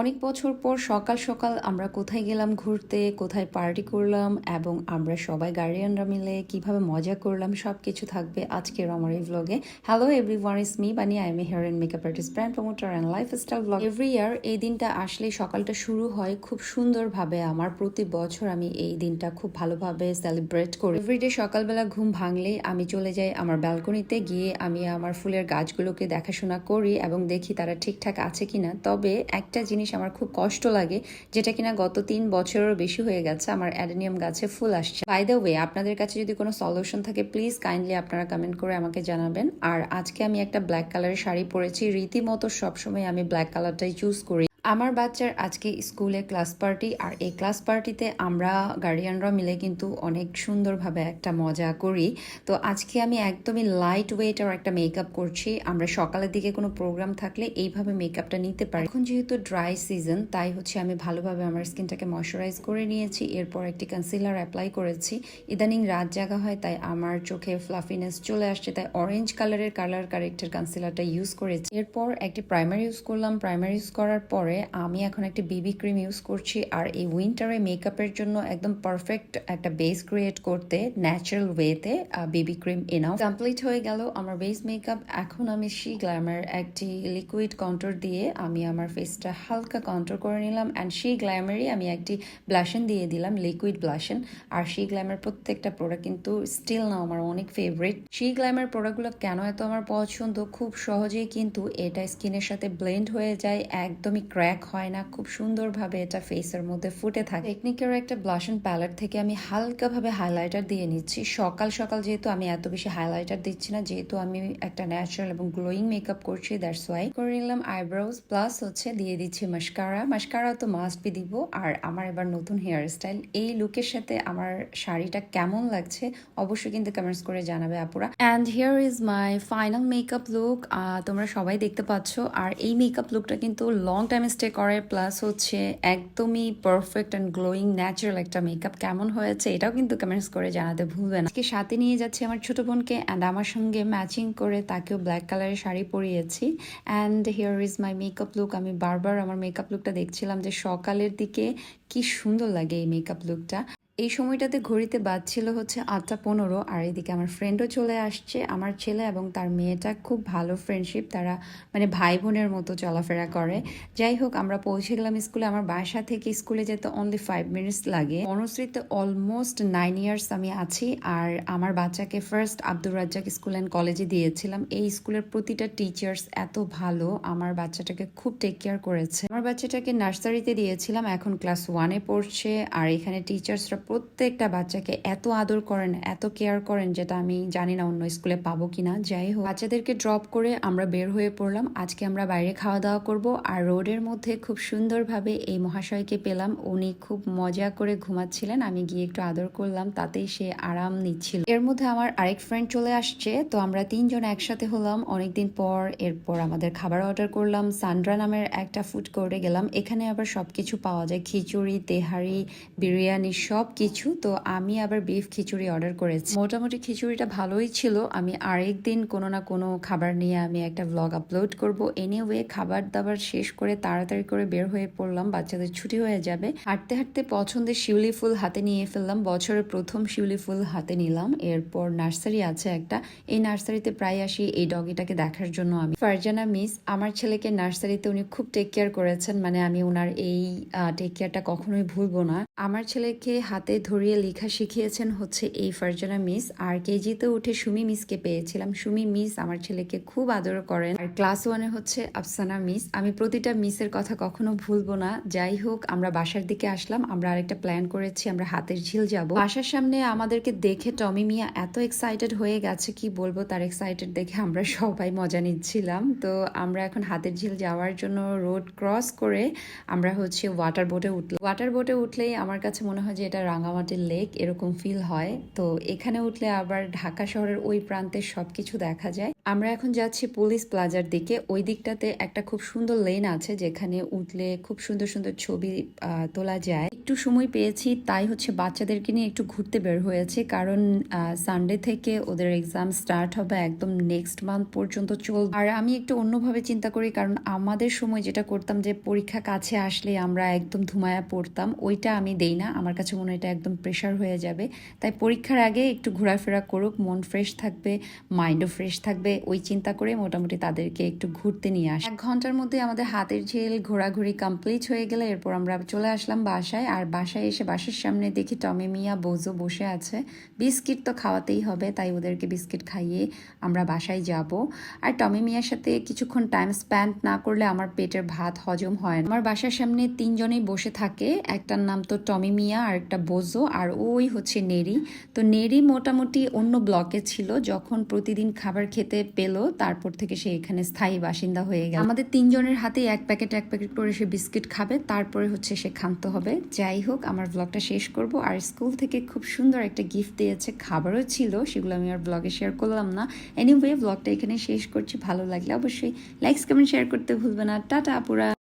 অনেক বছর পর সকাল সকাল আমরা কোথায় গেলাম ঘুরতে, কোথায় পার্টি করলাম এবং আমরা সবাই গার্ডিয়ানরা মিলে কীভাবে মজা করলাম সব কিছু থাকবে আজকের আমার এই ব্লগে hello everyone it's me Bunny I am hair and makeup artist brand promoter and lifestyle blog every year এই দিনটা আসলে সকালটা শুরু হয় খুব সুন্দরভাবে। আমার প্রতি বছর আমি এই দিনটা খুব ভালোভাবে সেলিব্রেট করি। এভরিডে সকালবেলা ঘুম ভাঙলেই আমি চলে যাই আমার ব্যালকনিতে গিয়ে আমি আমার ফুলের গাছগুলোকে দেখাশোনা করি এবং দেখি তারা ঠিকঠাক আছে কিনা। তবে একটা জিনিস আমার খুব কষ্ট লাগে, যেটা কিনা গত তিন বছরেরও বেশি হয়ে গেছে, আমার অ্যাডেনিয়াম গাছে ফুল আসছে। বাই দ্য ওয়ে আপনাদের কাছে যদি কোনো সলিউশন থাকে প্লিজ কাইন্ডলি আপনারা কমেন্ট করে আমাকে জানাবেন। আর আজকে আমি একটা ব্ল্যাক কালারের শাড়ি পরেছি, রীতিমতো সবসময় আমি ব্ল্যাক কালারটাই চুজ করি। আমার বাচ্চার আজকে স্কুলে ক্লাস পার্টি, আর এই ক্লাস পার্টিতে আমরা গার্ডিয়ানরা মিলে কিন্তু অনেক সুন্দরভাবে একটা মজা করি। তো আজকে আমি একদমই লাইট ওয়েট আর একটা মেকআপ করছি। আমরা সকালের দিকে কোনো প্রোগ্রাম থাকলে এইভাবে মেকআপটা নিতে পারি। এখন যেহেতু ড্রাই সিজন তাই হচ্ছে আমি ভালোভাবে আমার স্কিনটাকে ময়শ্চারাইজ করে নিয়েছি। এরপর একটি কনসিলার অ্যাপ্লাই করেছি। ইদানিং রাত জাগা হয়, তাই আমার চোখে ফ্লাফিনেস চলে আসছে, তাই অরেঞ্জ কালারের কালার কারেক্টের কনসিলারটা ইউজ করেছি। এরপর একটি প্রাইমার ইউজ করলাম। প্রাইমার ইউজ করার পরে আমি এখন একটি বিবি ক্রিম ইউজ করছি আর এই উইন্টারে মেকআপের জন্য একদম পারফেক্ট একটা বেস ক্রিয়েট করতে ন্যাচারাল ওয়েতে বিবি ক্রিম এনাও কমপ্লিট হয়ে গেল আমার বেস মেকআপ এখন আমি শি গ্ল্যামার একটি লিকুইড কন্ট্রোর দিয়ে আমি আমার ফেসটা হালকা কন্ট্রোল করে নিলাম অ্যান্ড শি গ্ল্যামারই আমি একটি ব্লাশন দিয়ে দিলাম লিকুইড ব্লাশন আর শি গ্ল্যামার প্রত্যেকটা প্রোডাক্ট কিন্তু স্টিল না আমার অনেক ফেভারিট শি গ্ল্যামার প্রোডাক্টগুলো কেন এত আমার পছন্দ? খুব সহজেই কিন্তু এটা স্কিনের সাথে ব্লেন্ড হয়ে যায়, একদমই ক্র্যাক হয় না, খুব সুন্দরভাবে এটা ফেসের মধ্যে ফুটে থাকে। টেকনিকের একটা ব্লাশন প্যালেট থেকে আমি হালকাভাবে হাইলাইটার দিয়ে নিচ্ছি। সকাল সকাল যেহেতু আমি এত বেশি হাইলাইটার দিচ্ছি না, যেহেতু আমি একটা ন্যাচারাল এবং গ্লোয়িং মেকআপ করছি দ্যাটস ওয়াই করে নিলাম আইব্রোজ প্লাস হচ্ছে দিয়ে দিচ্ছি মাস্কারা মাস্কারা তো মাস্ট বি দিব। আর আমার এবার নতুন হেয়ার স্টাইল এই লুকের সাথে আমার শাড়িটা কেমন লাগছে, অবশ্যই কিন্তু কমেন্টস করে জানাবে আপুরা। And here is my final makeup look তোমরা সবাই দেখতে পাচ্ছ। আর এই মেকআপ লুকটা কিন্তু লং টাইম স্টে করে প্লাস হচ্ছে একদমই পারফেক্ট অ্যান্ড গ্লোয়িং ন্যাচারাল একটা মেকআপ কেমন হয়েছে এটাও কিন্তু কমেন্টস করে জানাতে ভুলবে না। আজকে সাথে নিয়ে যাচ্ছে আমার ছোট বোনকে অ্যান্ড আমার সঙ্গে ম্যাচিং করে তাকেও ব্ল্যাক কালারের sari পরিয়েছি। And here is my makeup look আমি বারবার আমার মেকআপ লুকটা দেখছিলাম যে সকালের দিকে কি সুন্দর লাগে এই মেকআপ লুকটা এই সময়টাতে ঘড়িতে বাজছিল হচ্ছে আটটা পনেরো আর এদিকে আমার ফ্রেন্ডও চলে আসছে। আমার ছেলে এবং তার মেয়েটা খুব ভালো ফ্রেন্ডশিপ তারা মানে ভাই বোনের মতো চলাফেরা করে। যাই হোক, আমরা পৌঁছে গেলাম স্কুলে। আমার বাসা থেকে স্কুলে যেতে অনলি ফাইভ মিনিটস লাগে। বনশ্রীতে অলমোস্ট নাইন ইয়ার্স আমি আছি আর আমার বাচ্চাকে first Abdur Razzaq school and কলেজে দিয়েছিলাম। এই স্কুলের প্রতিটা টিচার্স এত ভালো, আমার বাচ্চাটাকে খুব টেক কেয়ার করেছে। আমার বাচ্চাটাকে নার্সারিতে দিয়েছিলাম, এখন ক্লাস ওয়ানে পড়ছে। আর এখানে টিচার্সরা প্রত্যেকটা বাচ্চাকে এত আদর করেন, এত কেয়ার করেন যেটা আমি জানি না অন্য স্কুলে পাবো কিনা। যাই হোক, বাচ্চাদেরকে ড্রপ করে আমরা বের হয়ে পড়লাম। আজকে আমরা বাইরে খাওয়া দাওয়া করব আর রোডের মধ্যে খুব সুন্দরভাবে এই মহাশয়কে পেলাম। উনি খুব মজা করে ঘুমাচ্ছিলেন। আমি গিয়ে একটু আদর করলাম, তাতেই সে আরাম নিচ্ছিল। এর মধ্যে আমার আরেক ফ্রেন্ড চলে আসছে। তো আমরা তিনজন একসাথে হলাম। অনেকদিন পর এরপর আমাদের খাবার অর্ডার করলাম। সান্ড্রা নামের একটা ফুড কোর্টে গেলাম। এখানে আবার সবকিছু পাওয়া যায়। খিচুড়ি, তেহারি, বিরিয়ানি সব কিছু, তো আমি আবার বিফ খিচুড়ি অর্ডার করেছি। মোটামুটি খিচুড়িটা ভালোই ছিল। আমি আরেক দিন কোনো না কোনো খাবার নিয়ে আমি একটা ব্লগ আপলোড করব। এনিওয়ে খাবার দাবার শেষ করে তাড়াতাড়ি করে বের হয়ে পড়লাম। বাচ্চাদের ছুটি হয়ে যাবে। হাঁটতে হাঁটতে পছন্দের শিউলি ফুল হাতে নিয়ে ফেললাম। বছরের প্রথম শিউলি ফুল হাতে নিলাম। এরপর নার্সারি আছে একটা। এই নার্সারিতে প্রায় আসি। এই ডগিটাকে দেখার জন্য আমি। ফারজানা মিস, আমার ছেলেকে নার্সারিতে উনি খুব টেক কেয়ার করেছেন। মানে আমি ওনার এই টেক কেয়ারটা কখনোই ভুলবো না। আমার ছেলেকে হাতে ধরিয়ে লেখা শিখিয়েছেন হচ্ছে এই ফারজানা মিস। আর কেজিতে উঠে সুমি মিসকে পেয়েছিলাম। সুমি মিস আমার ছেলেকে খুব আদর করেন। আর ক্লাস ওয়ানে হচ্ছে আফসানা মিস। আমি প্রতিটা মিসের কথা কখনো ভুলবো না। যাই হোক, আমরা বাসার দিকে আসলাম। আমরা আরেকটা প্ল্যান করেছি, আমরা হাতের ঝিল যাব। বাসার সামনে আমাদেরকে দেখে টমি মিয়া এত এক্সাইটেড হয়ে গেছে, কি বলব তার এক্সাইটেড দেখে আমরা সবাই মজা নিচ্ছিলাম। তো আমরা এখন হাতের ঝিল যাওয়ার জন্য রোড ক্রস করে আমরা হচ্ছে ওয়াটার বোটে উঠলাম। ওয়াটার বোটে উঠলেই আমার কাছে মনে হয় যে এটা রাঙামাটির লেক এরকম ফিল হয়। তো এখানে উঠলে আবার ঢাকা শহরের ওই প্রান্তের সবকিছু দেখা যায়। আমরা এখন যাচ্ছি পুলিশ প্লাজার দিকে। ওই দিকটাতে একটা খুব সুন্দর লেন আছে যেখানে উঠলে খুব সুন্দর সুন্দর ছবি তোলা যায়। একটু সময় পেয়েছি, তাই হচ্ছে বাচ্চাদেরকে নিয়ে একটু ঘুরতে বের হয়েছে। কারণ সানডে থেকে ওদের এক্সাম স্টার্ট হবে একদম নেক্সট মান্থ পর্যন্ত চলবে। আর আমি একটু অন্যভাবে চিন্তা করি, কারণ আমাদের সময় যেটা করতাম যে পরীক্ষা কাছে আসলে আমরা একদম ধুমায়া পড়তাম, ওইটা আমি দেই না। আমার কাছে মনে হয় এটা একদম প্রেশার হয়ে যাবে। তাই পরীক্ষার আগে একটু ঘোরাফেরা করুক, মন ফ্রেশ থাকবে মাইন্ডও ফ্রেশ থাকবে, ওই চিন্তা করে মোটামুটি তাদেরকে একটু ঘুরতে নিয়ে আসি। এক ঘণ্টার মধ্যে আমাদের হাতের ঝিল ঘোরাঘুরি কমপ্লিট হয়ে গেলে এরপর আমরা চলে আসলাম বাসায়। আর বাসায় এসে বাসার সামনে দেখি টমি, মিয়া, বোজো বসে আছে। বিস্কিট তো খাওয়াতেই হবে, তাই ওদেরকে বিস্কিট খাইয়ে আমরা বাসায় যাব। আর টমি, মিয়ার সাথে কিছুক্ষণ টাইম স্পেন্ড না করলে আমার পেটের ভাত হজম হয় আমার বাসার সামনে তিনজনেই বসে থাকে। একটার নাম তো টমি, মিয়া আর একটা বোজো আর ওই হচ্ছে নেরি তো নেরি মোটামুটি অন্য ব্লকে ছিল, যখন প্রতিদিন খাবার খেতে পেল, তারপর থেকে সে এখানে স্থায়ী বাসিন্দা হয়ে গেল। আমাদের তিনজনের হাতে এক প্যাকেট এক প্যাকেট করে সে বিস্কিট খাবে, তারপরে হচ্ছে সে ক্ষান্ত হবে। যাই হোক, আমার ব্লগটা শেষ করব। আর স্কুল থেকে খুব সুন্দর একটা গিফট দিয়েছে, খাবারও ছিল, সেগুলো আমি আর ব্লগে শেয়ার করলাম না। এনিওয়ে ব্লগটা এখানে শেষ করছি। ভালো লাগলে অবশ্যই লাইকস কমেন্ট শেয়ার করতে ভুলবে না। টাটা, আপুরা।